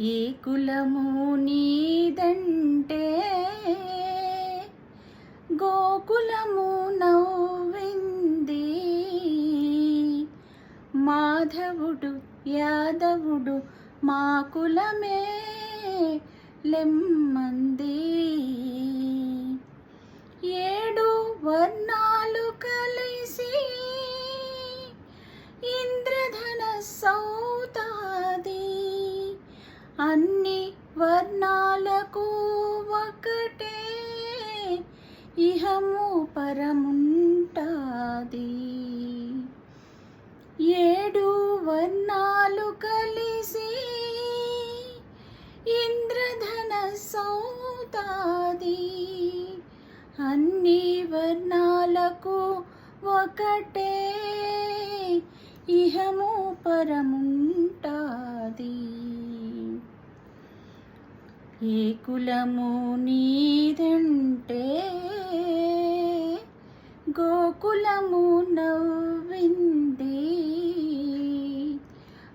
ఏ కులము నీదంటే గోకులము నవ్వింది. మాధవుడు యాదవుడు మా కులమే లెమ్మంది. ఏడు వర్ణ అన్ని వర్ణాలకు ఒకటే. ఇహము పరముంటాది. ఏడు వర్ణాలు కలిసి ఇంద్రధన సౌతాది. అన్ని వర్ణాలకు ఒకటే. ఇహము పరముంటాది. ఏ కులము నీదంటే గోకులము నవ్వింది.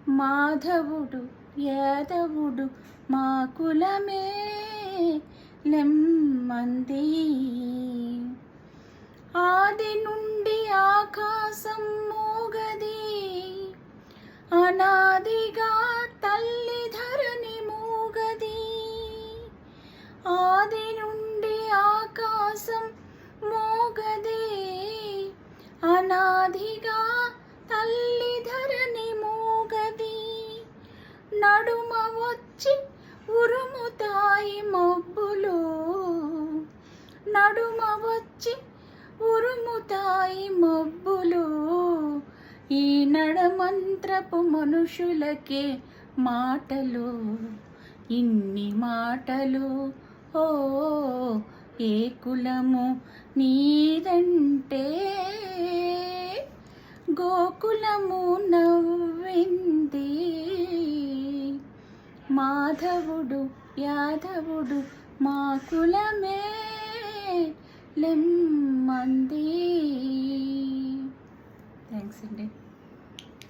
మాధవుడు యాదవుడు మా కులమే నెమ్మంది ఆది నుండి ఆకాశం ఆది నుండి ఆకాశం మోగదే. అనాదిగా తల్లి ధరణి మోగది. నడుమ వచ్చి ఉరుముతాయి మబ్బులు. నడుమ వచ్చి ఉరుముతాయి మబ్బులు. ఈ నడమంత్రపు మనుషులకే మాటలు. ఇన్ని మాటలు ఓ ఏ కులము నీదంటే గోకులము నవ్వింది. మాధవుడు యాదవుడు మా కులమే లెమ్మంది. థ్యాంక్స్ అండి.